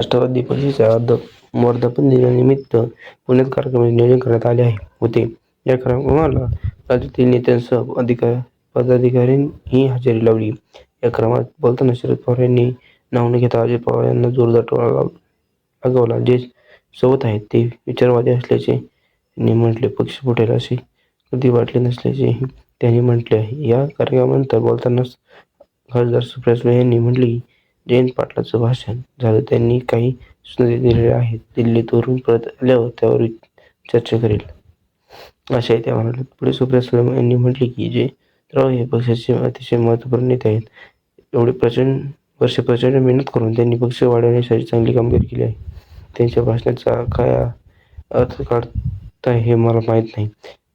राष्ट्रवादी पक्षाच्या वर्धापन दिनानिमित्त पुण्यात कार्यक्रमाचे नियोजन करण्यात आले आहे होते. या कार्यक्रमाला राज्यातील नेत्यांसह अधिकार पदाधिकाऱ्यांनी हजेरी लावली. या क्रमात बोलताना शरद पवार यांनी नाव न घेता अजित पवार यांना जोरदार टोळा लागवला जे सोबत आहेत ते विचारवादी असल्याचे त्यांनी म्हटले. पक्ष फुटेल असे कधी वाटले नसल्याचेही त्यांनी म्हटले आहे. या कार्यक्रमानंतर बोलताना खासदार सुप्रिया सुळे यांनी म्हटली जयंत पाटलांचं भाषण झालं. त्यांनी काही सूचना दिलेल्या आहेत. दिल्लीवरून परत आल्यावर त्यावर चर्चा करेल असेही त्या म्हणाल्या. पुढे सुप्रिया सुळे यांनी म्हटले की जयंतराव हे पक्षाचे अतिशय महत्त्वपूर्ण नेते आहेत. एवढे प्रचंड वर्ष प्रचंड मेहनत करून त्यांनी पक्ष वाढवण्यासाठी चांगली कामगिरी केली आहे. त्यांच्या भाषणाचा काय अर्थ काढता हे मला माहीत नाही.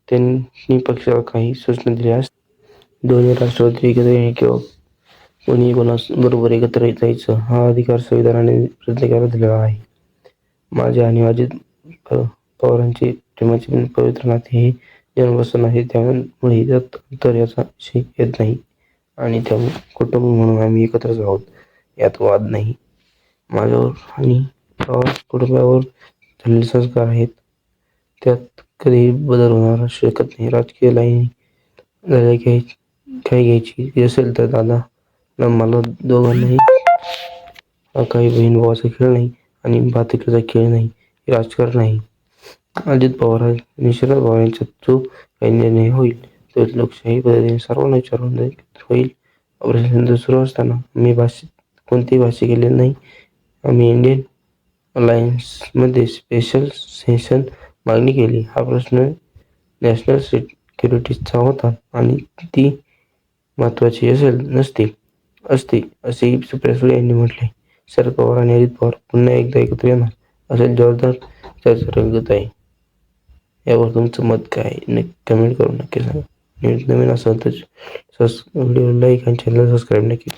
त्यांनी पक्षाला काही सूचना दिल्या दोन्ही राष्ट्रवादी एकत्र येणे किंवा कोणी कोणास बरोबर एकत्र जायचं हा अधिकार संविधानाने प्रत्येकाला दिलेला आहे. माझे आणि अजित पवारांचे प्रेमाचे पवित्र नाते हे जन्मापासून आहे. त्यामुळे यात अंतर याचा विषय येत नाही आणि त्यामुळे कुटुंब म्हणून आम्ही एकत्रच आहोत. यात वाद नाही. माझ्यावर आणि पवार कुटुंबावर झालेले संस्कार आहेत. त्यात कधीही बदल होणार शकत नाही. राजकीय लाईन झाल्या काय घ्यायची असेल तर दादा मला दोघांनाही. हा काही बहीण भावाचा खेळ नाही आणि भातुकलीचा खेळ नाही. राजकारण नाही अजित पवार आणि शरद पवार यांच्यात जो काही निर्णय होईल तो लोकशाही पद्धतीने सर्वांना विचारून होईल. ऑपरेशन सुरू असताना आम्ही कोणतेही भाष्य केलेले नाही. आम्ही इंडियन अलायन्समध्ये स्पेशल सेशन मागणी केली. हा प्रश्न नॅशनल सिक्युरिटीचा होता आणि ती महत्त्वाची नसतील असते असेही सुप्रिया सुळे यांनी म्हटले शरद पवार आणि अजित पवार पुन्हा एकदा एकत्र येणार असल्याची जोरदार चर्चा रंगत आहे. यावर तुमचं मत काय नक्की कमेंट करून नक्की सांगा. नवीन असेल तर व्हिडिओ लाईक आणि चॅनल सबस्क्राईब नक्की